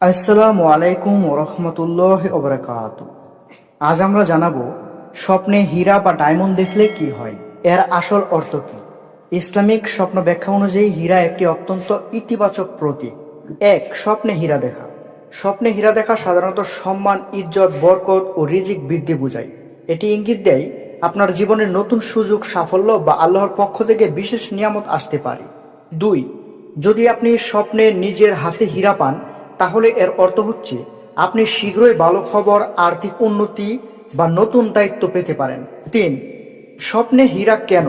আসসালামু আলাইকুম রহমতুল্লাহ ওবরাকাত আজ আমরা জানাব, স্বপ্নে হীরা বা ডায়মন্ড দেখলে কি হয়? এর আসল অর্থ কি? ইসলামিক স্বপ্ন ব্যাখ্যা অনুযায়ী হীরা একটি অত্যন্ত ইতিবাচক প্রতীক। এক, স্বপ্নে হীরা দেখা। স্বপ্নে হীরা দেখা সাধারণত সম্মান, ইজ্জত, বরকত ও রিজিক বৃদ্ধি বোঝায়। এটি ইঙ্গিত দেয়, আপনার জীবনের নতুন সুযোগ, সাফল্য বা আল্লাহর পক্ষ থেকে বিশেষ নিয়ামত আসতে পারে। দুই, যদি আপনি স্বপ্নে নিজের হাতে হীরা পান তাহলে এর অর্থ হচ্ছে, আপনি শীঘ্রই ভালো খবর, আর্থিক উন্নতি বা নতুন দায়িত্ব পেতে পারেন। তিন, স্বপ্নে হীরা কেন?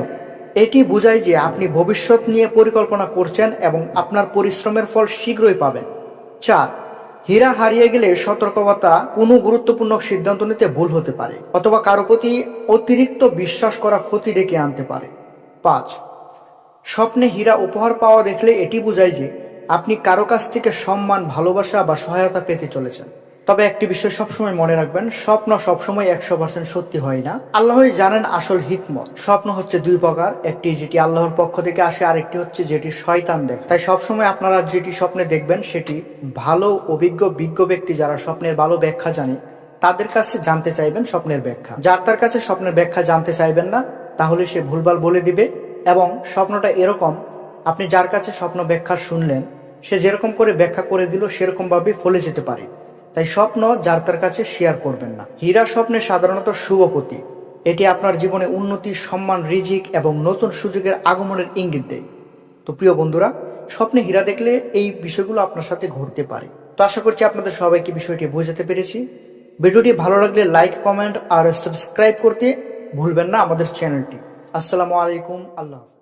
এটি বোঝায় যে আপনি ভবিষ্যৎ নিয়ে পরিকল্পনা করছেন এবং আপনার পরিশ্রমের ফল শীঘ্রই পাবেন। চার, হীরা হারিয়ে গেলে সতর্কতা কোনো গুরুত্বপূর্ণ সিদ্ধান্ত নিতে ভুল হতে পারে, অথবা কারও প্রতি অতিরিক্ত বিশ্বাস করা ক্ষতি ডেকে আনতে পারে। পাঁচ, স্বপ্নে হীরা উপহার পাওয়া দেখলে এটি বোঝায় যে আপনি কারও কাছ থেকে সম্মান, ভালোবাসা বা সহায়তা পেতে চলেছেন। তবে একটি বিষয় সবসময় মনে রাখবেন, স্বপ্ন সবসময় একশো পার্সেন্ট সত্যি হয় না। আল্লাহই জানেন আসল হিকমত। স্বপ্ন হচ্ছে দুই প্রকার, একটি যেটি আল্লাহর পক্ষ থেকে আসে, আরেকটি হচ্ছে যেটি শয়তান দেখে। তাই সবসময় আপনারা যেটি স্বপ্নে দেখবেন, সেটি ভালো, অভিজ্ঞ, বিজ্ঞ ব্যক্তি যারা স্বপ্নের ভালো ব্যাখ্যা জানে, তাদের কাছে জানতে চাইবেন স্বপ্নের ব্যাখ্যা। যার তার কাছে স্বপ্নের ব্যাখ্যা জানতে চাইবেন না, তাহলে সে ভুলভাল বলে দিবে এবং স্বপ্নটা এরকম, আপনি যার কাছে স্বপ্ন ব্যাখ্যা শুনলেন সে যেরকম করে ব্যাখ্যা করে দিল সেরকম ভাবে ফলে যেতে পারে। তাই স্বপ্ন যার তার কাছে শেয়ার করবেন না। হীরা স্বপ্নে সাধারণত শুভপতি এটি আপনার জীবনে উন্নতি, সম্মান, রিজিক এবং নতুন সুযোগের আগমনের ইঙ্গিত দেয়। তো প্রিয় বন্ধুরা, স্বপ্নে হীরা দেখলে এই বিষয়গুলো আপনার সাথে ঘটতে পারে। তো আশা করছি আপনাদের সবাইকে বিষয়টি বোঝাতে পেরেছি। ভিডিওটি ভালো লাগলে লাইক কমেন্ট আর সাবস্ক্রাইব করতে ভুলবেন না আমাদের চ্যানেলটি আসসালামু আলাইকুম, আল্লাহ।